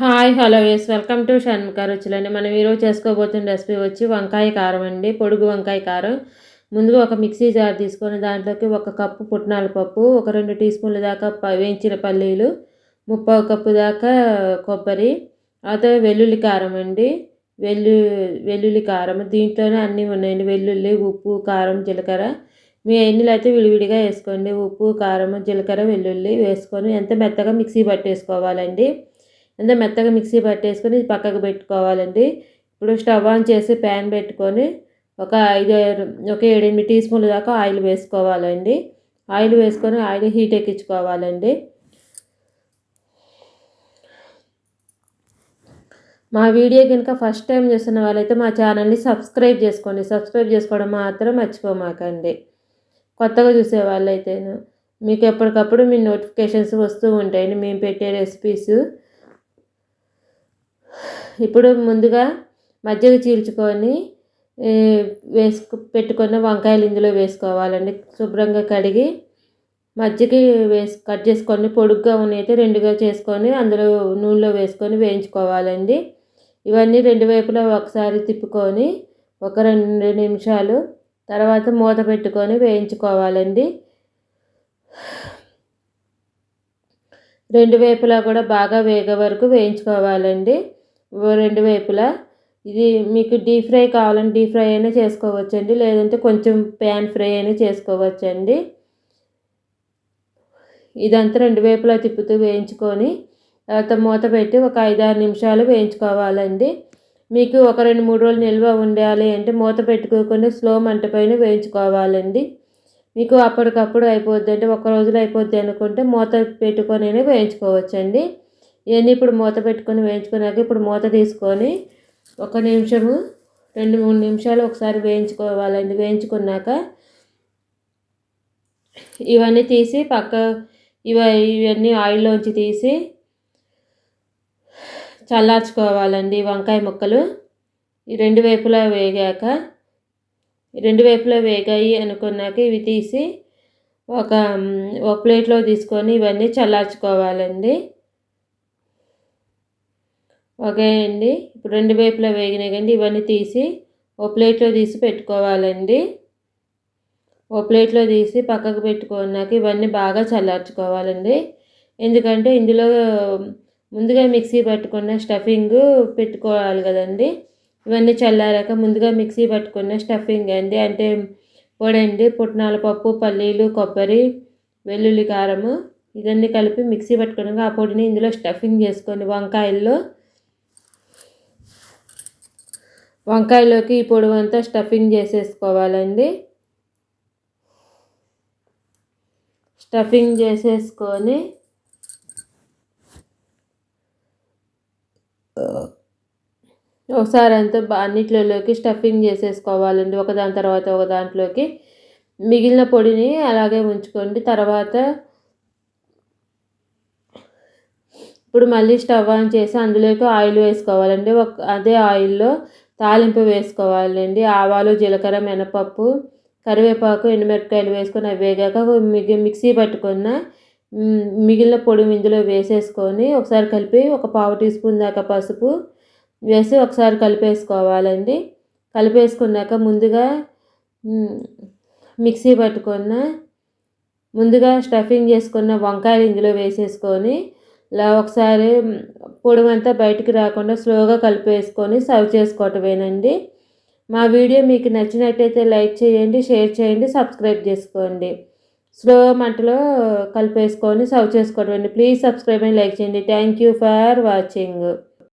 Hi hello yes welcome to Shanmukha రుచులండి. మనం ఈరోజు చేసుకోబోతున్న recipe వచ్చి వంకాయ కారం అండి. పొడుగు వంకాయ కారం. ముందుగా ఒక మిక్సీ జార్ తీసుకొని దాంట్లోకి ఒక కప్పు పుట్నాల పప్పు ఒక రెండు టీ స్పూన్ల దాకా వేయించిన పల్లీలు ముప్పై కప్పు దాకా కొబ్బరి తర్వాత వెల్లుల్లి కారం అండి. వెల్లు వెల్లుల్లి కారం. దీంట్లోనే అన్నీ ఉన్నాయండి. వెల్లుల్లి ఉప్పు కారం జీలకర్ర. మీ ఎన్నిలు అయితే విడివిడిగా వేసుకోండి. ఉప్పు కారం జీలకర్ర వెల్లుల్లి వేసుకొని ఎంత మెత్తగా మిక్సీ పట్టేసుకోవాలండి. అంటే మెత్తగా మిక్సీ పట్టేసుకొని పక్కకు పెట్టుకోవాలండి. ఇప్పుడు స్టవ్ ఆన్ చేసి ప్యాన్ పెట్టుకొని ఒక ఐదు ఒక ఏడెనిమిది టీ స్పూన్ల దాకా ఆయిల్ వేసుకోవాలండి. ఆయిల్ వేసుకొని ఆయిల్ హీట్ ఎక్కించుకోవాలండి. మా వీడియో కనుక ఫస్ట్ టైం చూస్తున్న వాళ్ళైతే మా ఛానల్ని సబ్స్క్రైబ్ చేసుకోండి. సబ్స్క్రైబ్ చేసుకోవడం మాత్రం మర్చిపోమాకండి కొత్తగా చూసే వాళ్ళైతేను మీకు ఎప్పటికప్పుడు మీ నోటిఫికేషన్స్ వస్తూ ఉంటాయండి. మేము పెట్టే రెసిపీస్ ఇప్పుడు ముందుగా మజ్జిగ చీల్చుకొని వేసుకు పెట్టుకున్న వంకాయలు ఇందులో వేసుకోవాలండి. శుభ్రంగా కడిగి మజ్జిగ వేసి కట్ చేసుకొని పొడుగ్గా ఉన్నైతే రెండుగా చేసుకొని అందులో నూనెలో వేసుకొని వేయించుకోవాలండి. ఇవన్నీ రెండు వైపులా ఒకసారి తిప్పుకొని ఒక రెండు నిమిషాలు తర్వాత మూత పెట్టుకొని వేయించుకోవాలండి. రెండు వైపులా కూడా బాగా వేగ వరకు వేయించుకోవాలండి. రెండు వైపులా. ఇది మీకు డీప్ ఫ్రై కావాలంటే డీప్ ఫ్రై అయినా చేసుకోవచ్చండి. లేదంటే కొంచెం ప్యాన్ ఫ్రై అయినా చేసుకోవచ్చండి. ఇదంతా రెండు వైపులా తిప్పుతూ వేయించుకొని తర్వాత మూత పెట్టి ఒక ఐదారు నిమిషాలు వేయించుకోవాలండి. మీకు ఒక రెండు మూడు రోజులు నిల్వ ఉండాలి అంటే మూత పెట్టుకోకుండా స్లో మంట పైన వేయించుకోవాలండి. మీకు అప్పటికప్పుడు అయిపోద్ది అంటే ఒక రోజులో అయిపోద్ది అనుకుంటే మూత పెట్టుకొని వేయించుకోవచ్చండి. ఇవన్నీ ఇప్పుడు మూత పెట్టుకొని వేయించుకున్నాక ఇప్పుడు మూత తీసుకొని ఒక నిమిషము రెండు మూడు నిమిషాలు ఒకసారి వేయించుకోవాలండి. వేయించుకున్నాక ఇవన్నీ తీసి పక్క ఇవ ఇవన్నీ ఆయిల్లోంచి తీసి చల్లార్చుకోవాలండి వంకాయ ముక్కలు. ఈ రెండు వైపులా వేగాక రెండు వైపులా వేగాయి అనుకున్నాక ఇవి తీసి ఒక ఒక ప్లేట్లో తీసుకొని ఇవన్నీ చల్లార్చుకోవాలండి. ఓకే అండి ఇప్పుడు రెండు వైపులా వేగినాయి కండి ఇవన్నీ తీసి ఓ ప్లేట్లో తీసి పెట్టుకోవాలండి. ఓ ప్లేట్లో తీసి పక్కకు పెట్టుకున్నాక ఇవన్నీ బాగా చల్లార్చుకోవాలండి. ఎందుకంటే ఇందులో ముందుగా మిక్సీ పట్టుకున్న స్టఫింగ్ పెట్టుకోవాలి కదండి. ఇవన్నీ చల్లారాక ముందుగా మిక్సీ పట్టుకున్న స్టఫింగ్ అండి. అంటే పొడండి పుట్నాల పప్పు పల్లీలు కొబ్బరి వెల్లుల్లి కారము ఇవన్నీ కలిపి మిక్సీ పట్టుకున్నాక ఆ పొడిని ఇందులో స్టఫింగ్ చేసుకొని వంకాయల్లో వంకాయలోకి ఈ పొడవు అంతా స్టఫింగ్ చేసేసుకోవాలండి. స్టఫింగ్ చేసేసుకొని ఒకసారి అంతా అన్నిట్లలోకి స్టఫింగ్ చేసేసుకోవాలండి. ఒకదాని తర్వాత ఒక దాంట్లోకి మిగిలిన పొడిని అలాగే ఉంచుకోండి. తర్వాత ఇప్పుడు మళ్ళీ స్టవ్ ఆన్ చేసి అందులోకి ఆయిల్ వేసుకోవాలండి. ఒక అదే ఆయిల్లో తాలింపు వేసుకోవాలండి. ఆవాలు జీలకర్ర మినపప్పు కరివేపాకు ఎండుమిరపకాయలు వేసుకొని అవి వేగాక మిగి మిక్సీ పట్టుకున్న మిగిలిన పొడి ఇందులో వేసేసుకొని ఒకసారి కలిపి ఒక పావు టీ స్పూన్ దాకా పసుపు వేసి ఒకసారి కలిపేసుకోవాలండి. కలిపేసుకున్నాక ముందుగా మిక్సీ పట్టుకున్న ముందుగా స్టఫింగ్ చేసుకున్న వంకాయలు ఇందులో వేసేసుకొని ఇలా ఒకసారి పొడవంతా బయటికి రాకుండా స్లోగా కలిపేసుకొని సర్వ్ చేసుకోవటమేనండి. మా వీడియో మీకు నచ్చినట్టయితే లైక్ చేయండి షేర్ చేయండి సబ్స్క్రైబ్ చేసుకోండి. స్లో మంటలో కలిపేసుకొని సర్వ్ చేసుకోవటం ప్లీజ్ సబ్స్క్రైబ్ అండ్ లైక్ చేయండి. Thank you for watching.